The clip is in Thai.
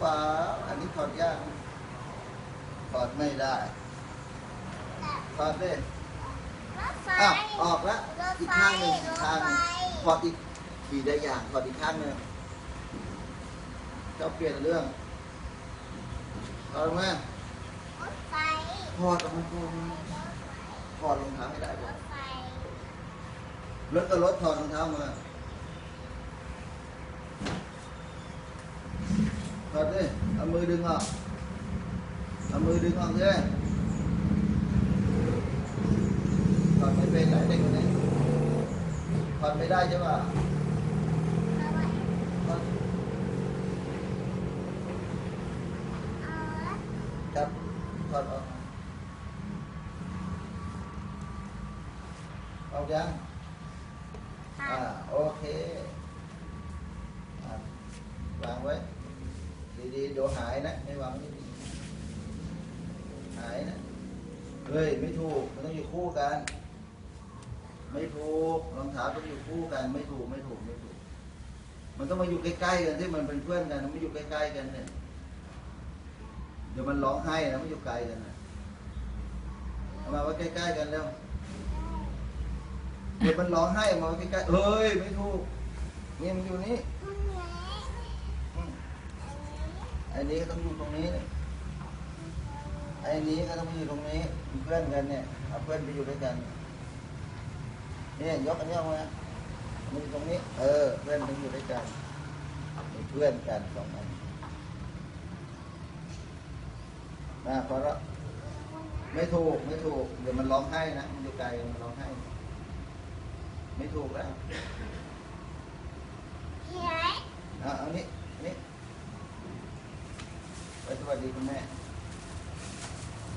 เปล่าอันนี้ถอดยากถอดไม่ได้ถอดดิอ้าวออกแล้วอีกข้างหนึ่งอีกข้างหนึ่งถอดอีกขี่ได้อย่างถอดอีกข้างหนึ่งเจ้าเปลี่ยนเรื่องถอดออกมารถไฟถอดออกมาถอดออกมาถอดรองเท้าให้ได้รก่อนถไฟรถก็รถถอดรองเท้ามา ถอดดิเอามือดึงออกเอามือดึงออกเลยถอดไม่เป็นไหนเด็กคนนี้ถอย่าโอเคอะวางไว้ดีๆเดี๋ยวหายนะไม่วางไม่ดีหายนะเฮ้ยไม่ถูกมันต้องอยู่คู่กัน ไม่ถูกรองเท้าต้องอยู่คู่กัน ไม่ถูกไม่ถูกไม่ถูก มันต้องมาอยู่ใกล้ๆกันที่มันเป็นเพื่อนกันมันไม่อยู่ใกล้ๆกันเนี่ยเดี๋ยวมันร้องไห้นะไม่อยู่ไกลกันนะเอามาไว้ใกล้ๆกันแล้วเดี๋ยวมันร้องไห้มาใกล้ๆเฮ้ยไม่ถูกนี่มันอยู่นี่ อ้นี้ก็ต้องอยู่ตรงนี้ ไอ้นี้ก็ต้องมาอยู่ตรงนี้เป็นเพื่อนกันเนี่ยเอาเพื่อนไปอยู่ด้วยกัน เนี่ยยกอันนี้ออกมามันอยู่ตรงนี้ เออ เพื่อนมันอยู่ด้วยกันเป็นเพื่อนกันสองอันนะเพอแล้วไม่ถูกไม่ถูก เดี๋ยวมันร้องไห้นะ มันอยู่ไกลมันร้องไห้ ไม่ถูกแล้ว เฮ้